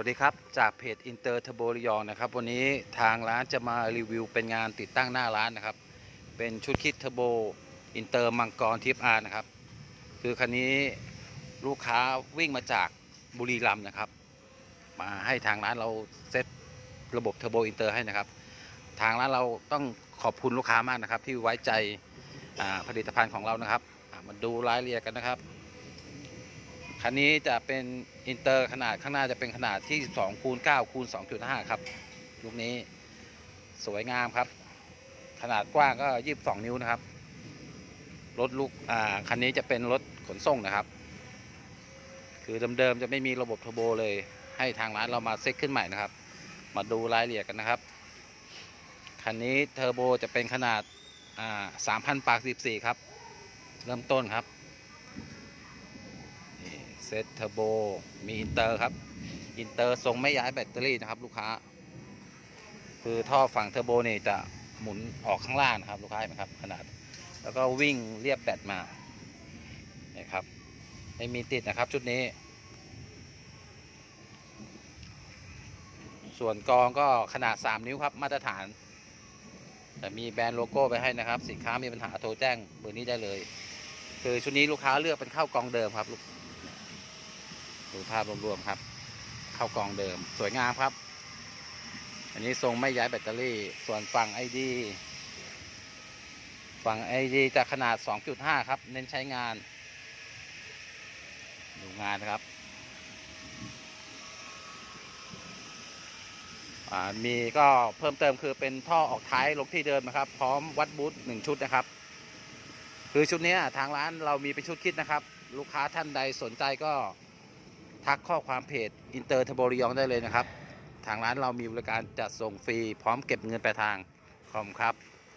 วัสดีครับ จากเพจอินเตอร์เทอร์โบรยองนะครับ วันนี้ทางร้านจะมารีวิวเป็นงานติดตั้งหน้าร้านนะครับ เป็นชุดคิดเทอร์โบอินเตอร์มังกรทิปอาร์นะครับ คือคันนี้ลูกค้าวิ่งมาจากบุรีรัมย์นะครับ มาให้ทางร้านเราเซตระบบเทอร์โบอินเตอร์ให้นะครับ ทางร้านเราต้องขอบคุณลูกค้ามากนะครับ ที่ไว้ใจผลิตภัณฑ์ของเรานะครับ มาดูรายละเอียดกันนะครับ คันนี้จะเป็นอินเตอร์ขนาดข้างหน้าจะเป็นขนาดที่2คูณ9คูณ2.5 ครับ ลูกนี้สวยงามครับ ขนาดกว้างก็ 22 นิ้วนะครับ รถลูกอ่าคันนี้จะเป็นรถขนส่งนะครับ คือเดิมๆจะไม่มีระบบเทอร์โบเลย ให้ทางร้านเรามาเซ็ตขึ้นใหม่นะครับ มาดูรายละเอียดกันนะครับ คันนี้เทอร์โบจะเป็นขนาดอ่า3,000ปาก14 ครับ เริ่มต้นครับ เซตเทอร์โบ มีอินเตอร์ครับ อินเตอร์ทรงไม่ย้ายแบตเตอรี่นะครับ ลูกค้า คือท่อฝั่งเทอร์โบนี่จะหมุนออกข้างล่างนะครับ ลูกค้าเห็นไหมครับ ขนาด แล้วก็วิ่งเรียบแบตมานี่ครับ ไม่มีติดนะครับชุดนี้ ส่วนกองก็ขนาด 3 นิ้วครับ มาตรฐานแต่มีแบรนด์โลโก้ไปให้นะครับ สินค้ามีปัญหาโทรแจ้งเบอร์นี้ได้เลย คือชุดนี้ลูกค้าเลือกเป็นข้าวกองเดิมครับลูก ดูภาพรวมๆครับ เข้ากองเดิมสวยงามครับ อันนี้ทรงไม่ย้ายแบตเตอรี่ ส่วนฝั่ง ID ฝั่ง ID จะขนาด 2.5 ครับ เน้นใช้งาน ดูงานนะครับมีก็เพิ่มเติมคือเป็นท่อออกท้ายลงที่เดิมนะครับ พร้อมวัดบูทหนึ่งชุดนะครับ คือชุดนี้ทางร้านเรามีเป็นชุดคิดนะครับ ลูกค้าท่านใดสนใจก็ ทักข้อความเพจอินเตอร์เทอร์โบรยองได้เลยนะครับ ทางร้านเรามีบริการจัดส่งฟรีพร้อมเก็บเงินปลายทางขอบคุณครับ